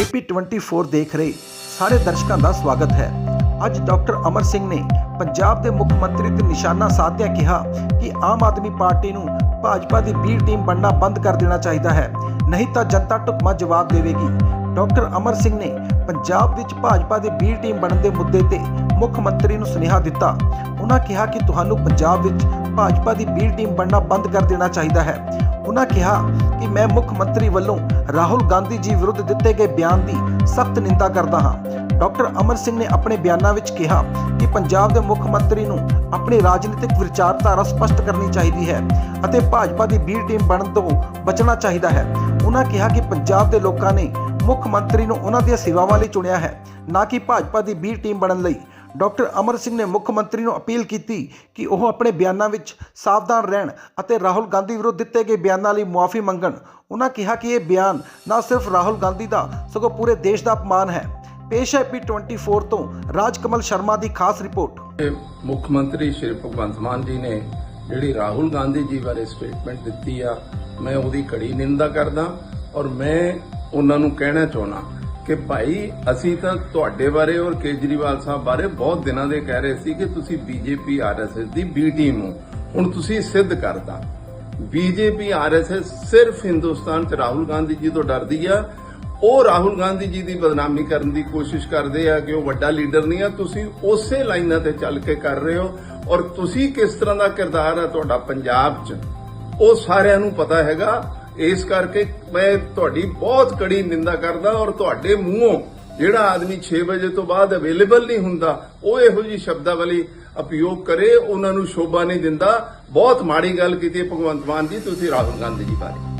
AP24 ਦੇਖ ਰਹੇ ਸਾਰੇ ਦਰਸ਼ਕਾਂ ਦਾ ਸਵਾਗਤ ਹੈ। ਅੱਜ ਡਾਕਟਰ ਅਮਰ ਸਿੰਘ ਨੇ ਪੰਜਾਬ ਦੇ ਮੁੱਖ ਮੰਤਰੀ ਤੇ ਨਿਸ਼ਾਨਾ ਸਾਧਿਆ ਕਿਹਾ ਕਿ ਆਮ ਆਦਮੀ ਪਾਰਟੀ ਨੂੰ ਭਾਜਪਾ ਦੀ ਬੀ ਟੀਮ ਬਣਨਾ ਬੰਦ ਕਰ ਦੇਣਾ ਚਾਹੀਦਾ ਹੈ। ਨਹੀਂ ਤਾਂ ਜਨਤਾ ਢੁਕਮਾ ਜਵਾਬ ਦੇਵੇਗੀ। ਡਾਕਟਰ ਅਮਰ ਸਿੰਘ ਨੇ ਪੰਜਾਬ ਵਿੱਚ ਭਾਜਪਾ ਦੀ ਬੀ ਟੀਮ ਬਣਨ ਦੇ ਮੁੱਦੇ ਤੇ ਮੁੱਖ ਮੰਤਰੀ ਨੂੰ ਸੁਨੇਹਾ ਦਿੱਤਾ। ਉਹਨਾਂ ਕਿਹਾ ਕਿ ਤੁਹਾਨੂੰ ਪੰਜਾਬ ਵਿੱਚ ਭਾਜਪਾ ਦੀ ਬੀ ਟੀਮ ਬਣਨਾ ਬੰਦ ਕਰ ਦੇਣਾ ਚਾਹੀਦਾ ਹੈ। ਉਹਨਾਂ ਕਿਹਾ ਕਿ ਮੈਂ ਮੁੱਖ ਮੰਤਰੀ ਵੱਲੋਂ ਰਾਹੁਲ ਗਾਂਧੀ ਜੀ ਵਿਰੁੱਧ ਦਿੱਤੇ ਗਏ ਬਿਆਨ ਦੀ ਸਖਤ ਨਿੰਦਾ ਕਰਦਾ ਹਾਂ। ਡਾਕਟਰ ਅਮਰ ਸਿੰਘ ਨੇ ਆਪਣੇ ਬਿਆਨਾਂ ਵਿੱਚ ਕਿਹਾ ਕਿ ਪੰਜਾਬ ਦੇ ਮੁੱਖ ਮੰਤਰੀ ਨੂੰ ਆਪਣੀ ਰਾਜਨੀਤਿਕ ਵਿਚਾਰਧਾਰਾ ਸਪਸ਼ਟ ਕਰਨੀ ਚਾਹੀਦੀ ਹੈ ਅਤੇ ਭਾਜਪਾ ਦੀ ਬੀ ਟੀਮ ਬਣਨ ਤੋਂ ਬਚਣਾ ਚਾਹੀਦਾ ਹੈ। ਉਹਨਾਂ ਕਿਹਾ ਕਿ ਪੰਜਾਬ ਦੇ ਲੋਕਾਂ ਨੇ ਮੁੱਖ ਮੰਤਰੀ ਨੂੰ ਉਹਨਾਂ ਦੀਆਂ ਸੇਵਾਵਾਂ ਲਈ ਚੁਣਿਆ ਹੈ, ਨਾ ਕਿ ਭਾਜਪਾ ਦੀ ਬੀ ਟੀਮ ਬਣਨ ਲਈ। ਡਾਕਟਰ ਅਮਰ ਸਿੰਘ ਨੇ ਮੁੱਖ ਮੰਤਰੀ ਨੂੰ ਅਪੀਲ ਕੀਤੀ ਕਿ ਉਹ ਆਪਣੇ ਬਿਆਨਾਂ ਵਿੱਚ ਸਾਵਧਾਨ ਰਹਿਣ ਅਤੇ ਰਾਹੁਲ ਗਾਂਧੀ ਵਿਰੁੱਧ ਦਿੱਤੇ ਗਏ ਬਿਆਨਾਂ ਲਈ ਮੁਆਫੀ ਮੰਗਣ। ਉਹਨਾਂ ਕਿਹਾ ਕਿ ਇਹ ਬਿਆਨ ਨਾ ਸਿਰਫ ਰਾਹੁਲ ਗਾਂਧੀ ਦਾ, ਸਗੋਂ ਪੂਰੇ ਦੇਸ਼ ਦਾ ਅਪਮਾਨ ਹੈ। ਪੇਸ਼ ਹੈ ਪੀ24 ਤੋਂ ਰਾਜਕਮਲ ਸ਼ਰਮਾ ਦੀ ਖਾਸ ਰਿਪੋਰਟ। ਮੁੱਖ ਮੰਤਰੀ ਸ਼੍ਰੀ ਭਗਵੰਤ ਮਾਨ ਜੀ ਨੇ ਜਿਹੜੀ ਰਾਹੁਲ ਗਾਂਧੀ ਜੀ ਬਾਰੇ ਸਟੇਟਮੈਂਟ ਦਿੱਤੀ ਆ, ਮੈਂ ਉਹਦੀ ਕੜੀ ਨਿੰਦਾ ਕਰਦਾ ਔਰ ਮੈਂ ਉਹਨਾਂ ਨੂੰ ਕਹਿਣਾ ਚਾਹੁੰਦਾ। ਕਿ ਭਾਈ, ਅਸੀਂ ਤਾਂ ਤੁਹਾਡੇ ਬਾਰੇ ਔਰ ਕੇਜਰੀਵਾਲ ਸਾਹਿਬ ਬਾਰੇ ਬਹੁਤ ਦਿਨਾਂ ਦੇ ਕਹਿ ਰਹੇ ਸੀ ਕਿ ਤੁਸੀਂ ਬੀਜੇਪੀ, ਆਰਐਸਐਸ ਦੀ ਬੀ ਟੀਮ ਹੋ। ਹੁਣ ਤੁਸੀਂ ਸਿੱਧ ਕਰਤਾ। ਬੀਜੇਪੀ, ਆਰਐਸਐਸ ਸਿਰਫ ਹਿੰਦੁਸਤਾਨ 'ਚ ਰਾਹੁਲ ਗਾਂਧੀ ਜੀ ਤੋਂ ਡਰਦੀ ਆ। ਉਹ ਰਾਹੁਲ ਗਾਂਧੀ ਜੀ ਦੀ ਬਦਨਾਮੀ ਕਰਨ ਦੀ ਕੋਸ਼ਿਸ਼ ਕਰਦੇ ਆ ਕਿ ਉਹ ਵੱਡਾ ਲੀਡਰ ਨਹੀਂ ਆ। ਤੁਸੀਂ ਉਸੇ ਲਾਈਨਾਂ ਤੇ ਚੱਲ ਕੇ ਕਰ ਰਹੇ ਹੋ। ਔਰ ਤੁਸੀਂ ਕਿਸ ਤਰ੍ਹਾਂ ਦਾ ਕਿਰਦਾਰ ਆ ਤੁਹਾਡਾ ਪੰਜਾਬ 'ਚ? ਉਹ ਸਾਰਿਆਂ ਨੂੰ ਪਤਾ ਹੈਗਾ। ਇਸ ਕਰਕੇ ਮੈਂ ਤੁਹਾਡੀ ਬਹੁਤ ਕੜੀ ਨਿੰਦਾ ਕਰਦਾ ਔਰ ਤੁਹਾਡੇ ਮੂੰਹੋਂ ਜਿਹੜਾ ਆਦਮੀ 6 ਵਜੇ ਤੋਂ ਬਾਅਦ ਅਵੇਲੇਬਲ ਨਹੀਂ ਹੁੰਦਾ, ਉਹ ਇਹੋ ਜੀ ਸ਼ਬਦਾਵਲੀ ਉਪਯੋਗ ਕਰੇ, ਉਹਨਾਂ ਨੂੰ ਸ਼ੋਭਾ ਨਹੀਂ ਦਿੰਦਾ। ਬਹੁਤ ਮਾੜੀ ਗੱਲ ਕੀਤੀ ਭਗਵੰਤ ਮਾਨ ਜੀ, ਤੁਸੀਂ ਰਾਹੁਲ ਗਾਂਧੀ ਜੀ ਬਾਰੇ।